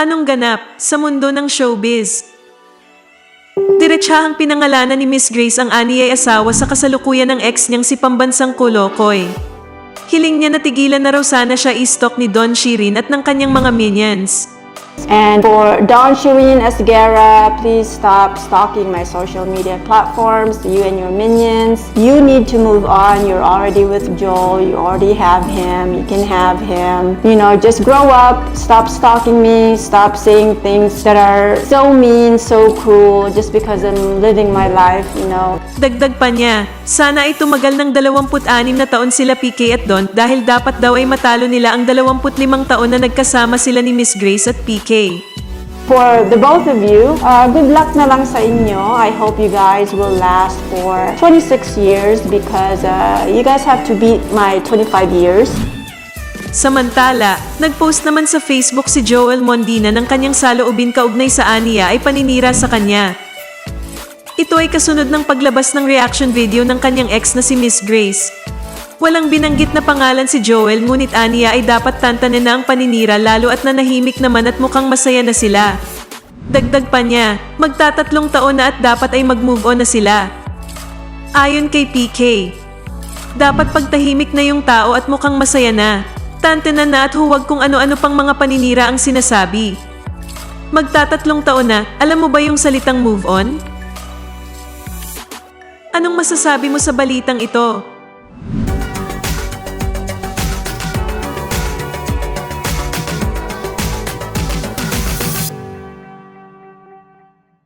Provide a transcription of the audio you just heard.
Anong ganap sa mundo ng showbiz? Diretsahang pinangalanan ni Miss Grace ang ani ay asawa sa kasalukuyan ng ex niyang si Pambansang Kolokoy. Hiling niya na tigilan na raw sana siya i-stalk ni Don Shirin at ng kanyang mga minions. And for Don Shirin Esguerra, please stop stalking my social media platforms, you and your minions. You need to move on. You're already with Joel. You already have him. You can have him. You know, just grow up. Stop stalking me. Stop saying things that are so mean, so cruel, just because I'm living my life, you know. Dagdag pa niya, sana ay tumagal ng 26 na taon sila PK at Don dahil dapat daw ay matalo nila ang 25 taon na nagkasama sila ni Miss Grace at PK. For the both of you, uh, good luck na lang sa inyo. I hope you guys will last for 26 years because uh, you guys have to beat my 25 years. Samantala, nagpost naman sa Facebook si Joel Mondina ng kanyang saloobin kaugnay sa Ania ay paninira sa kanya. Ito ay kasunod ng paglabas ng reaction video ng kanyang ex na si Miss Grace. Walang binanggit na pangalan si Joel ngunit Ania ay dapat tantanan na ang paninira lalo at nanahimik naman at mukhang masaya na sila. Dagdag pa niya, magtatatlong taon na at dapat ay mag-move on na sila. Ayon kay PK, dapat pagtahimik na yung tao at mukhang masaya na. Tantanan na at huwag kung ano-ano pang mga paninira ang sinasabi. Magtatatlong taon na, alam mo ba yung salitang move on? Anong masasabi mo sa balitang ito?